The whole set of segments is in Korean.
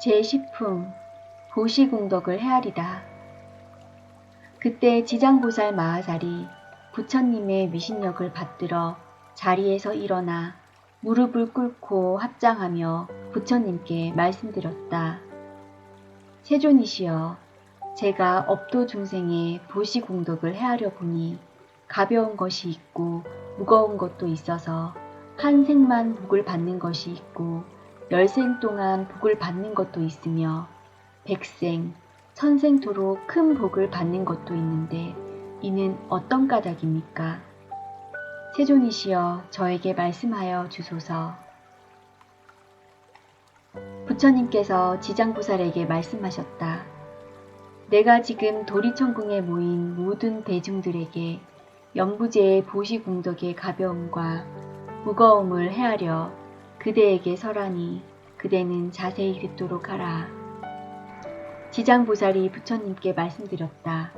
제10풍 보시공덕을 헤아리다. 그때 지장보살 마하살이 부처님의 미신력을 받들어 자리에서 일어나 무릎을 꿇고 합장하며 부처님께 말씀드렸다. 세존이시여, 제가 업도 중생의 보시공덕을 헤아려 보니 가벼운 것이 있고 무거운 것도 있어서 한 생만 복을 받는 것이 있고 열생 동안 복을 받는 것도 있으며 백생, 천생토록 큰 복을 받는 것도 있는데 이는 어떤 까닭입니까? 세존이시여 저에게 말씀하여 주소서. 부처님께서 지장보살에게 말씀하셨다. 내가 지금 도리천궁에 모인 모든 대중들에게 연부제의 보시공덕의 가벼움과 무거움을 헤아려 그대에게 설하니 그대는 자세히 듣도록 하라. 지장보살이 부처님께 말씀드렸다.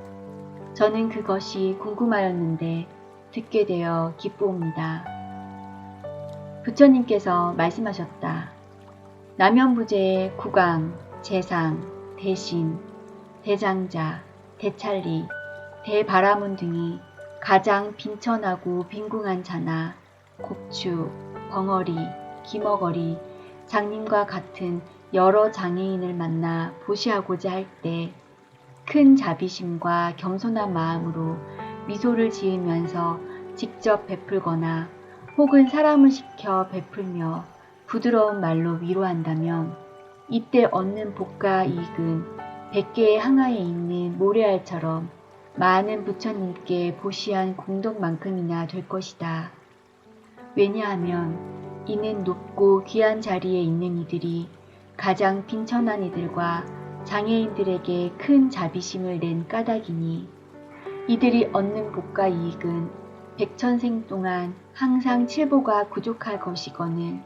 저는 그것이 궁금하였는데 듣게 되어 기쁘옵니다. 부처님께서 말씀하셨다. 남연부제의 구강, 재상, 대신, 대장자, 대찰리, 대바라문 등이 가장 빈천하고 빈궁한 자나 곡추, 벙어리, 기머거리, 장님과 같은 여러 장애인을 만나 보시하고자 할 때 큰 자비심과 겸손한 마음으로 미소를 지으면서 직접 베풀거나 혹은 사람을 시켜 베풀며 부드러운 말로 위로한다면 이때 얻는 복과 이익은 백개의 항아에 있는 모래알처럼 많은 부처님께 보시한 공덕만큼이나 될 것이다. 왜냐하면 이는 높고 귀한 자리에 있는 이들이 가장 빈천한 이들과 장애인들에게 큰 자비심을 낸 까닭이니 이들이 얻는 복과 이익은 백천생 동안 항상 칠보가 부족할 것이거늘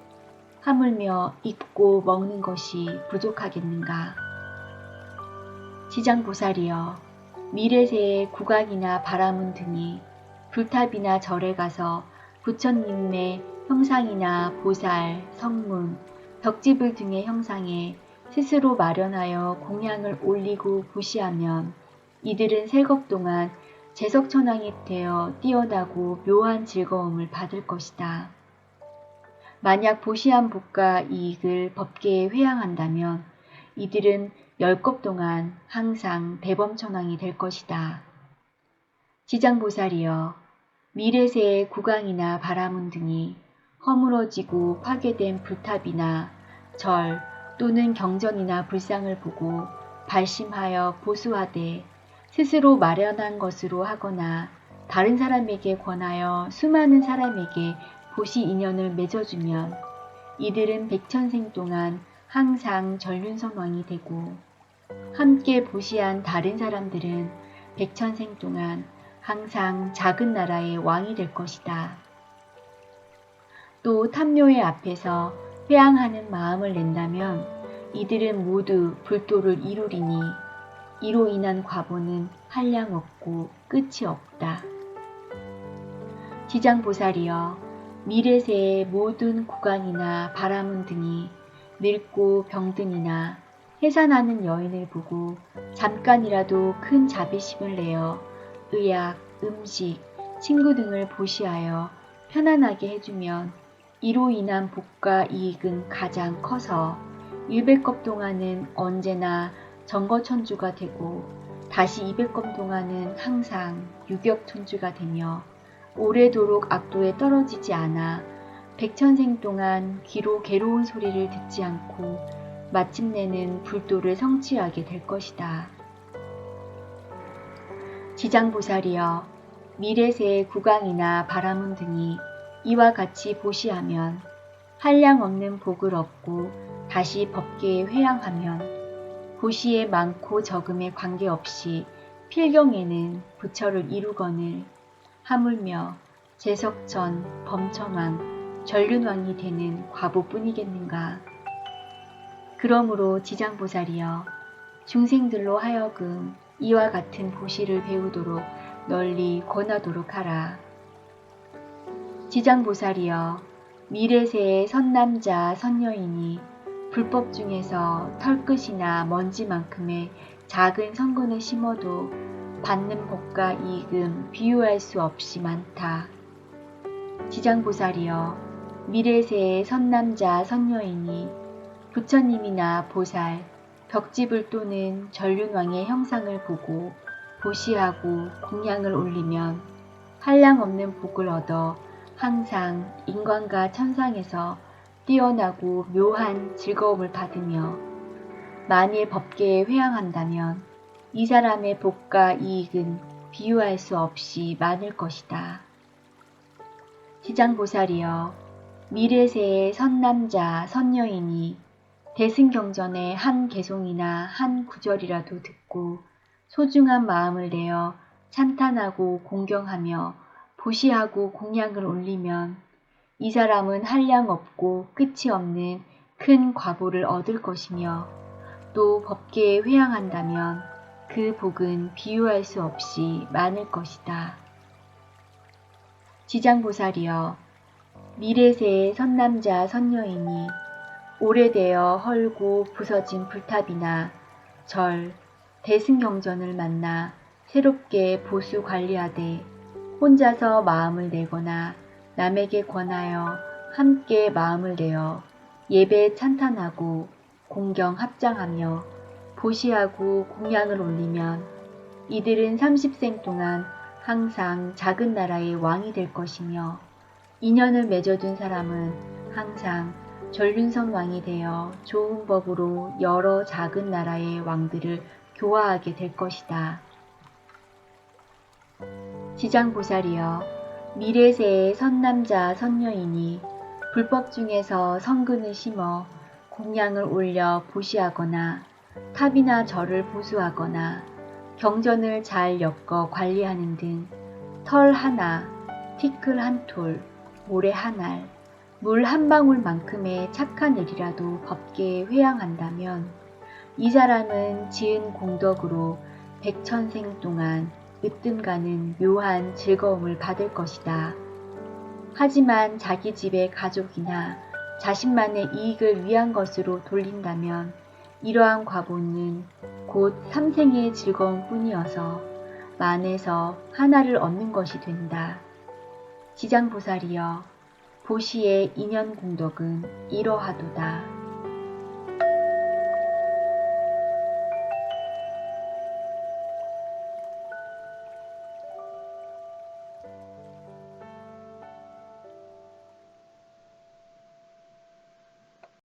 하물며 입고 먹는 것이 부족하겠는가. 지장보살이여 미래세의 국왕이나 바라문 등이 불탑이나 절에 가서 부처님의 형상이나 보살, 성문, 벽지불 등의 형상에 스스로 마련하여 공양을 올리고 부시하면 이들은 세겁 동안 제석천왕이 되어 뛰어나고 묘한 즐거움을 받을 것이다. 만약 보시한 복과 이익을 법계에 회양한다면 이들은 열겁 동안 항상 대범천왕이 될 것이다. 지장보살이여 미래세의 구강이나 바라문 등이 허물어지고 파괴된 불탑이나 절 또는 경전이나 불상을 보고 발심하여 보수하되 스스로 마련한 것으로 하거나 다른 사람에게 권하여 수많은 사람에게 보시 인연을 맺어주면 이들은 백천생 동안 항상 전륜선왕이 되고 함께 보시한 다른 사람들은 백천생 동안 항상 작은 나라의 왕이 될 것이다. 또 탐묘의 앞에서 회양하는 마음을 낸다면 이들은 모두 불도를 이루리니 이로 인한 과보는 한량 없고 끝이 없다. 지장보살이여 미래세의 모든 구강이나 바라문 등이 늙고 병든이나 해산하는 여인을 보고 잠깐이라도 큰 자비심을 내어 의약, 음식, 친구 등을 보시하여 편안하게 해주면 이로 인한 복과 이익은 가장 커서 일백겁 동안은 언제나 정거천주가 되고 다시 이백겁 동안은 항상 유격천주가 되며 오래도록 악도에 떨어지지 않아 백천생 동안 귀로 괴로운 소리를 듣지 않고 마침내는 불도를 성취하게 될 것이다. 지장보살이여 미래세의 구강이나 바라문 등이 이와 같이 보시하면 한량 없는 복을 얻고 다시 법계에 회양하면 보시에 많고 적음에 관계없이 필경에는 부처를 이루거늘 하물며 제석천, 범천왕, 전륜왕이 되는 과보뿐이겠는가. 그러므로 지장보살이여 중생들로 하여금 이와 같은 보시를 배우도록 널리 권하도록 하라. 지장보살이여 미래세의 선남자 선여인이 불법 중에서 털끝이나 먼지만큼의 작은 성근을 심어도 받는 복과 이익은 비유할 수 없이 많다. 지장보살이여 미래세의 선남자 선녀이니 부처님이나 보살, 벽지불 또는 전륜왕의 형상을 보고 보시하고 공양을 올리면 한량 없는 복을 얻어 항상 인간과 천상에서 뛰어나고 묘한 즐거움을 받으며 만일 법계에 회항한다면 이 사람의 복과 이익은 비유할 수 없이 많을 것이다. 지장보살이여 미래세의 선남자 선녀이니 대승경전의 한 개송이나 한 구절이라도 듣고 소중한 마음을 내어 찬탄하고 공경하며 보시하고 공양을 올리면 이 사람은 한량 없고 끝이 없는 큰 과보를 얻을 것이며 또 법계에 회항한다면 그 복은 비유할 수 없이 많을 것이다. 지장보살이여 미래세의 선남자 선녀이니 오래되어 헐고 부서진 불탑이나 절, 대승경전을 만나 새롭게 보수 관리하되 혼자서 마음을 내거나 남에게 권하여 함께 마음을 내어 예배 찬탄하고 공경 합장하며 보시하고 공양을 올리면 이들은 30생 동안 항상 작은 나라의 왕이 될 것이며 인연을 맺어둔 사람은 항상 전륜성 왕이 되어 좋은 법으로 여러 작은 나라의 왕들을 교화하게 될 것이다. 지장보살이여 미래세의 선남자 선녀이니 불법 중에서 성근을 심어 공양을 올려 보시하거나 탑이나 절을 보수하거나 경전을 잘 엮어 관리하는 등 털 하나, 티끌 한 톨, 모래 한 알, 물 한 방울만큼의 착한 일이라도 법계에 회항한다면 이 사람은 지은 공덕으로 백천생 동안 으뜸가는 묘한 즐거움을 받을 것이다. 하지만 자기 집의 가족이나 자신만의 이익을 위한 것으로 돌린다면 이러한 과보는 곧 삼생의 즐거움 뿐이어서 만에서 하나를 얻는 것이 된다. 지장보살이여 보시의 인연 공덕은 이러하도다.